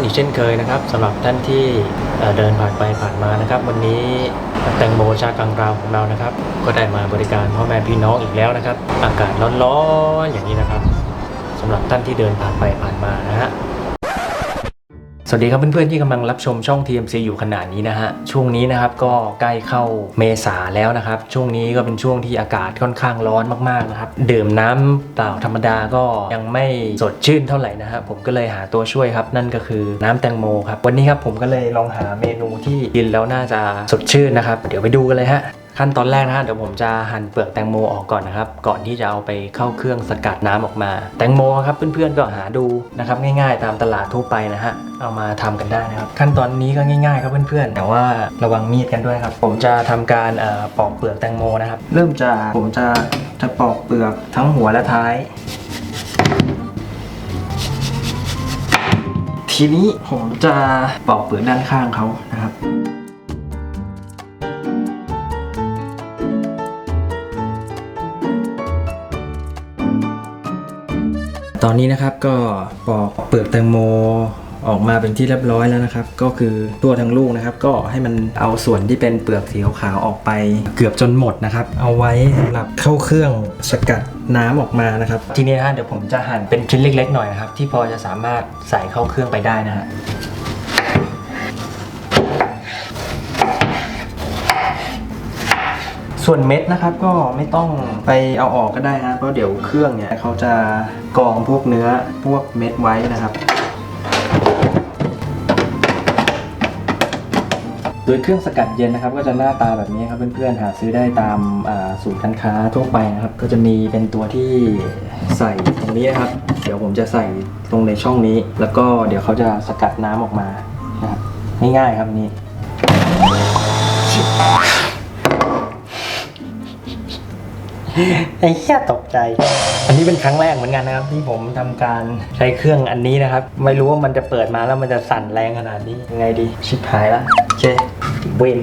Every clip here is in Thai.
กันอีกเช่นเคยนะครับสำหรับท่านที่เดินผ่านไปผ่านมานะครับ วันนี้แตงโมชากังราวของเรานะครับ ก็ได้มาบริการพ่อแม่พี่น้องอีกแล้วนะครับ อากาศร้อนๆอย่างนี้นะครับสำหรับท่านที่เดินผ่านไปผ่านมานะฮะ สวัสดีครับเพื่อนๆที่กำลังรับชมช่อง TMC อยู่ขณะนี้นะฮะช่วงนี้นะครับก็ใกล้เข้าเมษาแล้วนะครับ ช่วงนี้ก็เป็นช่วงที่อากาศค่อนข้างร้อนมากๆนะครับดื่มน้ำเปล่าธรรมดาก็ยังไม่สดชื่นเท่าไหร่นะฮะผมก็เลยหาตัวช่วยครับ นั่นก็คือน้ำแตงโมครับวันนี้ครับผมก็เลยลองหาเมนูที่กินแล้วน่าจะสดชื่นนะครับ เดี๋ยวไปดูกันเลยฮะ ขั้นตอนแรกนะฮะเดี๋ยวผมจะหั่นเปลือกแตงโมออกก่อนนะครับ ก่อนที่จะเอาไปเข้าเครื่องสกัดน้ำออกมา แตงโมครับเพื่อนๆก็หาดูนะครับง่ายๆ ตามตลาดทั่วไปนะฮะเอามาทำกันได้นะครับ ขั้นตอนนี้ก็ง่ายๆครับเพื่อนๆ แต่ว่าระวังมีดกันด้วยครับ ผมจะทำการปอกเปลือกแตงโมนะครับ เริ่มจากผมจะจะปอกเปลือกทั้งหัวและท้าย ทีนี้ผมจะปอกเปลือกด้านข้างเขานะครับ ตอนนี้นะครับก็ปอกเปลือกแตงโมออกมาเป็นที่เรียบร้อยแล้วนะครับ ก็คือตัวทั้งลูกนะครับ ก็ให้มันเอาส่วนที่เป็นเปลือกสีขาวออกไปเกือบจนหมดนะครับ เอาไว้สำหรับเข้าเครื่องสกัดน้ำออกมานะครับ ทีนี้นะฮะเดี๋ยวผมจะหั่นเป็นชิ้นเล็ก ๆ หน่อยนะครับ ที่พอจะสามารถใส่เข้าเครื่องไปได้นะฮะ ส่วนเม็ดนะครับก็ไม่ต้องไปเอาออกก็ได้นะเพราะเดี๋ยวเครื่องเนี่ยเขาจะกรองพวกเนื้อพวกเม็ดไว้นะครับ โดยเครื่องสกัดเย็นนะครับก็จะหน้าตาแบบนี้ครับเพื่อนๆหาซื้อได้ตามอ่าศูนย์การค้าทั่วไปนะครับ ก็จะมีเป็นตัวที่ใส่ตรงนี้นะครับ เดี๋ยวผมจะใส่ตรงในช่องนี้ แล้วก็เดี๋ยวเขาจะสกัดน้ำออกมานะครับง่ายๆครับอัน ไอ้เหี้ยตกใจ อันนี้เป็นครั้งแรกเหมือนกันนะครับ ที่ผมทำการใช้เครื่องอันนี้นะครับ ไม่รู้ว่ามันจะเปิดมาแล้วมันจะสั่นแรงขนาดนี้ยังไงดี ชิบหายแล้วโอเคเวน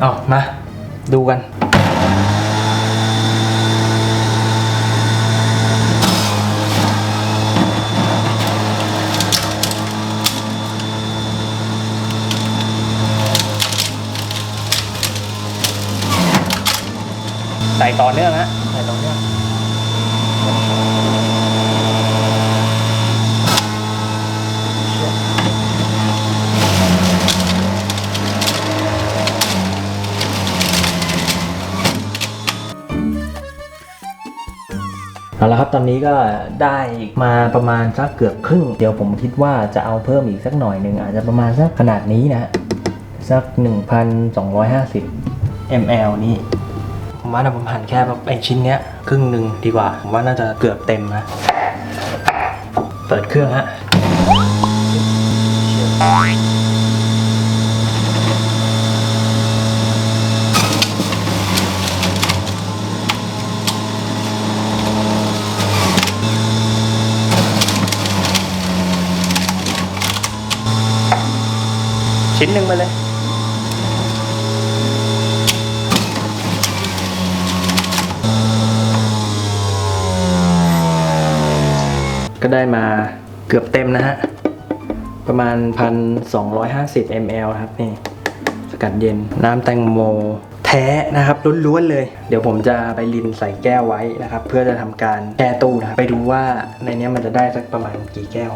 เอามา ดูกัน ใส่ต่อเนื่องนะ เอาละครับตอนนี้ก็ได้มาประมาณสักเกือบครึ่ง เดี๋ยวผมคิดว่าจะเอาเพิ่มอีกสักหน่อยหนึ่งอาจจะประมาณสักขนาดนี้นะ สัก 1,250 ml นี้ผมว่าผมหั่นแค่แบบไอชิ้นเนี้ยครึ่งหนึ่งดีกว่า ผมว่าน่าจะเกือบเต็มนะ เปิดเครื่องฮะ ชิ้นหนึ่งไปเลย ก็ได้มาเกือบเต็มนะฮะ ประมาณ 1,250 ml ครับนี่สกัดเย็นน้ำแตงโมแท้นะครับล้วนๆเลย เดี๋ยวผมจะไปรินใส่แก้วไว้นะครับ เพื่อจะทำการแช่ตู้นะครับไปดูว่าในนี้มันจะได้สักประมาณกี่แก้ว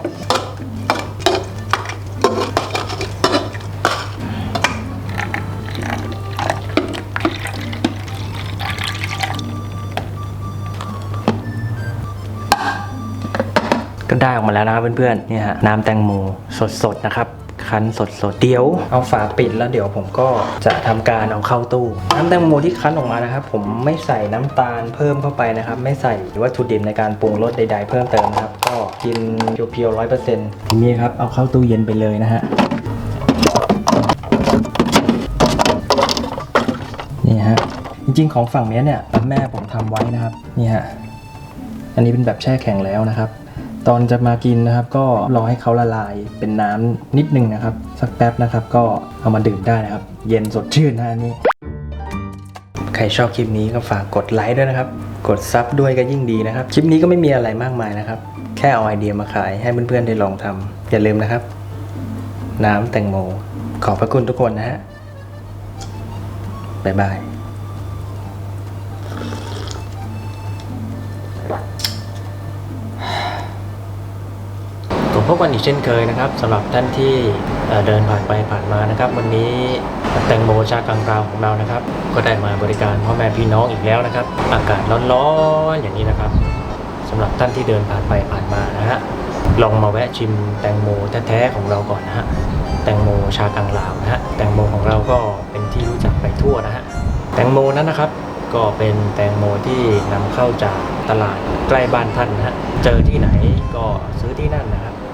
ได้ออกมาแล้วนะครับเพื่อนๆเนี่ยฮะน้ำแตงโมสดๆนะครับคั้นสดๆ เดี๋ยวเอาฝาปิดแล้วเดี๋ยวผมก็จะทำการเอาเข้าตู้ น้ำแตงโมที่คั้นออกมานะครับ ผมไม่ใส่น้ำตาลเพิ่มเข้าไปนะครับ ไม่ใส่วัตถุดิบในการปรุงรสใดๆเพิ่มเติมนะครับ ก็กินเพียวๆร้อยเปอร์เซ็นต์ทีนี้ครับเอาเข้าตู้เย็นไปเลยนะฮะนี่ฮะจริงๆของฝั่งนี้เนี่ยแม่ผมทำไว้นะครับนี่ฮะอันนี้เป็นแบบแช่แข็งแล้วนะครับ ตอนจะมากินนะครับ ก็รอให้เขาละลายเป็นน้ำนิดนึงนะครับ สักแป๊บนะครับ ก็เอามาดื่มได้นะครับ เย็นสดชื่นนะอันนี้ ใครชอบคลิปนี้ก็ฝากกดไลค์ด้วยนะครับ กดซับด้วยก็ยิ่งดีนะครับ คลิปนี้ก็ไม่มีอะไรมากมายนะครับ แค่เอาไอเดียมาขายให้เพื่อนๆได้ลองทำอย่าลืมนะครับ น้ำแตงโมขอบพระคุณทุกคนนะฮะบ๊ายบาย มพบกันอีกเช่นเคยนะครับสำหรับท่านที่เดินผ่านไปผ่านมานะครับ วันนี้แตงโมชากลางราวของเรานะครับ ก็ได้มาบริการพ่อแม่พี่น้องอีกแล้วนะครับ อากาศร้อนๆอย่างนี้นะครับสำหรับท่านที่เดินผ่านไปผ่านมานะฮะลองมาแวะชิมแตงโมแท้ๆของเราก่อนนะฮะแตงโมชากลางราวนะฮะแตงโมของเราก็เป็นที่รู้จักไปทั่วนะฮะแตงโมนั้นนะครับก็เป็นแตงโมที่นำเข้าจากตลาดใกล้บ้านท่านนะฮะเจอที่ไหนก็ซื้อที่นั่นนะ